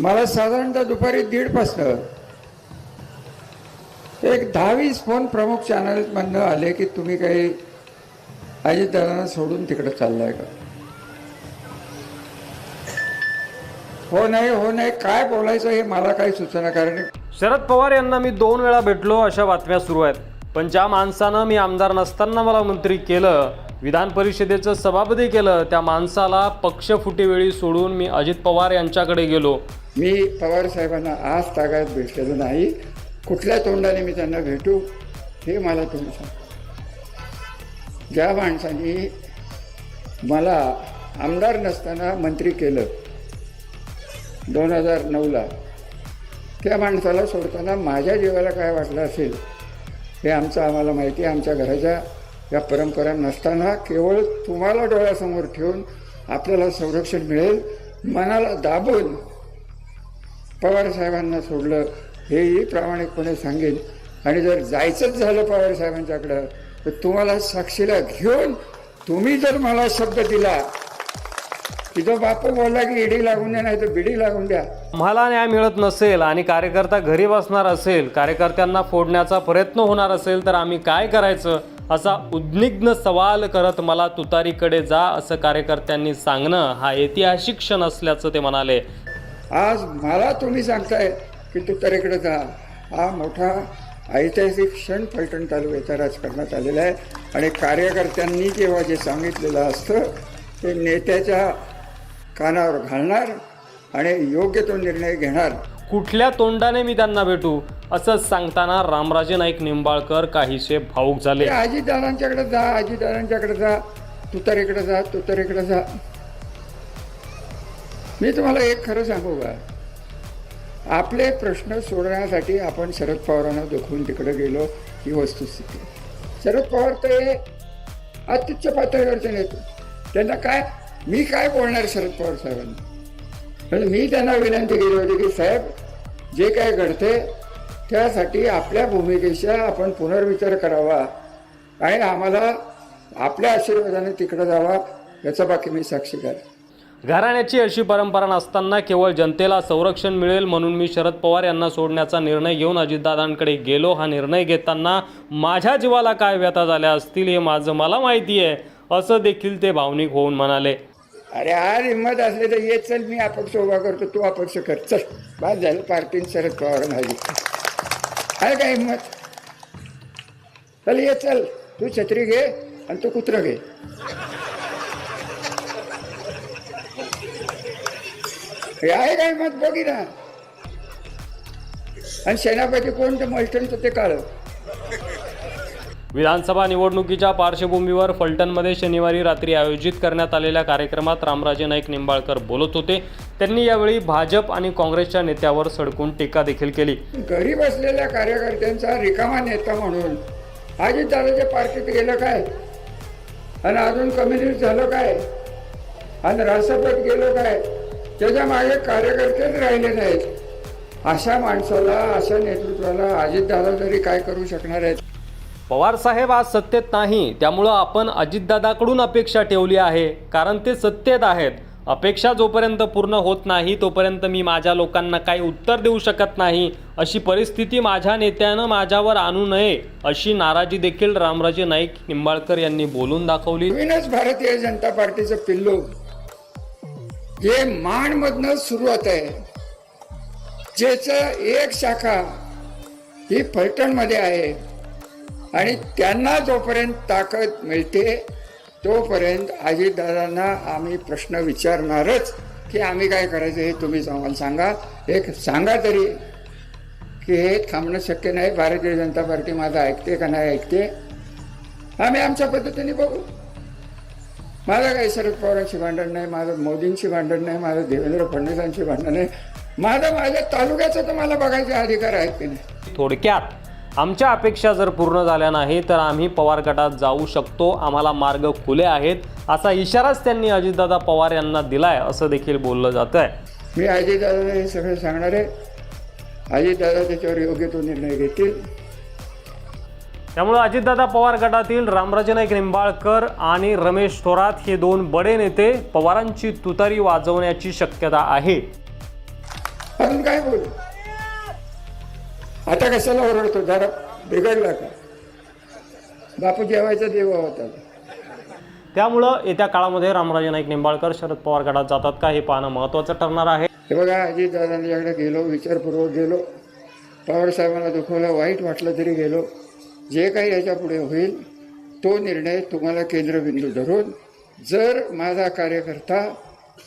मला साधारणतः दुपारी दीडपासनं एक दहावीस फोन प्रमुख चॅनलमधनं आले की तुम्ही काही अजितदादांना सोडून तिकडे चाललाय का? हो नाही हो नाही काय बोलायचं हे मला काही सूचना कारण शरद पवार यांना मी दोन वेळा भेटलो अशा बातम्या सुरू आहेत. पण ज्या माणसानं मी आमदार नसताना मला मंत्री केलं विधान परिषदेचं सभापती केलं त्या माणसाला पक्षफुटीवेळी सोडून मी अजित पवार यांच्याकडे गेलो. मी पवार साहेबांना आज तागायत भेटलेलं नाही. कुठल्या तोंडाने मी त्यांना भेटू हे मला तुम्ही सांगा. ज्या माणसांनी मला आमदार नसताना मंत्री केलं दोन हजार नऊला त्या माणसाला सोडताना माझ्या जीवाला काय वाटलं असेल हे आमचं आम्हाला माहिती आहे. आमच्या घराच्या या परंपरा नसताना केवळ तुम्हाला डोळ्यासमोर ठेवून आपल्याला संरक्षण मिळेल. मनाला दाबून पवार साहेबांना सोडलं हेही प्रामाणिकपणे सांगेन. आणि जर जायचंच झालं पवार साहेबांच्याकडं तर तुम्हाला साक्षीला घेऊन तुम्ही जर मला शब्द दिला तिथं बाप बापू बोलला की इडी लागून द्या नाही तर बिडी लागून द्या. मला न्याय मिळत नसेल आणि कार्यकर्ता घरी बसणार असेल कार्यकर्त्यांना फोडण्याचा प्रयत्न होणार असेल तर आम्ही काय करायचं? असा उद्विग्न सवाल करत मला तुतारीकडे जा असं कार्यकर्त्यांनी सांगणं हा ऐतिहासिक क्षण असल्याचं ते म्हणाले. आज मला तुम्ही सांगताय की तू तरीकडे जा. हा मोठा ऐतिहासिक क्षण फलटण तालुक्याच्या राजकारणात आलेला आहे. आणि कार्यकर्त्यांनी जेव्हा जे सांगितलेलं असतं ते नेत्याच्या कानावर घालणार आणि योग्य तो निर्णय घेणार. कुठल्या तोंडाने मी त्यांना भेटू? असं सांगताना रामराजे नाईक निंबाळकर काहीसे भाऊक झाले. ते अजितदादांच्याकडे जा अजितदादांच्याकडे जा. तुतारीकडे जा तुतारीकडे जा. मी तुम्हाला एक खरं सांगू का? आपले प्रश्न सोडवण्यासाठी आपण शरद पवारांना दुखवून तिकडे गेलो ही वस्तुस्थिती. शरद पवार ते अत्युच्च पातळीवरचे नेते. त्यांना काय मी काय बोलणार शरद पवार साहेबांना? म्हणजे मी त्यांना विनंती केली होती की साहेब जे काय घडते त्यासाठी आपल्या भूमिकेचा आपण पुनर्विचार करावा आणि आम्हाला आपल्या आशीर्वादाने तिकडं जावा याचा बाकी मी साक्षीदार आहे. घराण्याची अशी परंपरा नसताना केवळ जनतेला संरक्षण मिळेल म्हणून मी शरद पवार यांना सोडण्याचा निर्णय घेऊन अजितदादांकडे गेलो. हा निर्णय घेताना माझ्या जीवाला काय व्यथा झाल्या असतील हे माझं मला माहिती आहे असं देखील ते भावनिक होऊन म्हणाले. अरे आज हिंमत असले तर ये चल मी अपक्ष उभा करतो तू अपक्ष कर. चल बाय झालं पार्टीन शरद पवार माझी आहे का हिंमत चल ये चल. तू छत्री घे आणि तू कुत्र घे. हे आहे का हिंमत बघी ना. आणि सेनापती कोण ते मल्टनचं ते काळं. विधानसभा निवडणुकीच्या पार्श्वभूमीवर फलटणमध्ये शनिवारी रात्री आयोजित करण्यात आलेल्या कार्यक्रमात रामराजे नाईक निंबाळकर बोलत होते. त्यांनी यावेळी भाजप आणि काँग्रेसच्या नेत्यावर सडकून टीका देखील केली. घरी बसलेल्या कार्यकर्त्यांचा रिकामा नेता म्हणून अजितदादाच्या पार्टीत गेलं काय? आणि अजून कम्युनिस्ट झालं काय? आणि राष्ट्रपत गेलं काय? त्याच्यामागे कार्यकर्तेच राहिले नाहीत. अशा माणसाला अशा नेतृत्वाला अजितदादा तरी काय करू शकणार आहेत? पवार साहेब आज सत्तेत नाही त्यामुळं आपण अजितदादाकडून अपेक्षा ठेवली आहे. कारण ते सत्तेत आहेत. अपेक्षा जोपर्यंत पूर्ण होत नाही तोपर्यंत मी माझ्या लोकांना काही उत्तर देऊ शकत नाही. अशी परिस्थिती माझ्या नेत्यानं माझ्यावर आणू नये अशी नाराजी देखील रामराजे नाईक निंबाळकर यांनी बोलून दाखवली. नवीनच भारतीय जनता पार्टीचं पिल्लू. हे माणमधनं सुरुवात आहे. ज्याचं एक शाखा ही फलटणमध्ये आहे. आणि त्यांना जोपर्यंत ताकद मिळते तोपर्यंत अजितदादांना आम्ही प्रश्न विचारणारच की आम्ही काय करायचं हे तुम्हीच आम्हाला सांगा. एक सांगा तरी की हे थांबणं शक्य नाही. भारतीय जनता पार्टी माझं ऐकते का नाही ऐकते? आम्ही आमच्या पद्धतीने बघू. माझं काही शरद पवारांशी भांडण नाही माझं मोदींशी भांडण नाही माझं देवेंद्र फडणवीसांशी भांडण नाही. माझं माझ्या तालुक्याचं तर मला बघायचे अधिकार आहेत की नाही? थोडक्यात आमच्या अपेक्षा जर पूर्ण झाल्या नाही तर आम्ही पवार गटात जाऊ शकतो. आम्हाला मार्ग खुले आहेत असा इशाराच त्यांनी अजितदादा पवार यांना दिलाय असं देखील बोललं जात आहे मी अजितदादाला हे सगळं सांगणार आहे. अजितदादा त्याच्यावर योग्य तो निर्णय घेतील. त्यामुळे अजितदादा पवार गटातील रामराजे नाईक निंबाळकर आणि रमेश थोरात हे दोन बडे नेते पवारांची तुतारी वाजवण्याची शक्यता आहे. अजून काय बोलू? आता कशाला ओरडतो? जरा बिघडला का? बापू जेवायचा देवा होता. त्यामुळं येत्या काळामध्ये रामराजे नाईक निंबाळकर शरद पवार गटात जातात का हे पाहणं महत्त्वाचं ठरणार आहे. हे बघा अजित दादांच्याकडे गेलो विचारपूर्वक गेलो. पवार साहेबांना दुखवलं वाईट वाटलं तरी गेलो. जे काही याच्यापुढे होईल तो निर्णय तुम्हाला केंद्रबिंदू धरून जर माझा कार्यकर्ता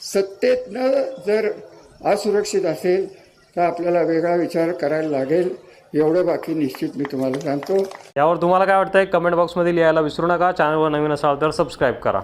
सत्तेतनं जर असुरक्षित असेल तर आपल्याला वेगळा विचार करायला लागेल. एवढं बाकी निश्चित मी तुम्हाला सांगतो. यावर तुम्हाला काय वाटतंय? कमेंट बॉक्समध्ये लिहायला विसरू नका. चॅनलवर नवीन असाल तर सबस्क्राईब करा.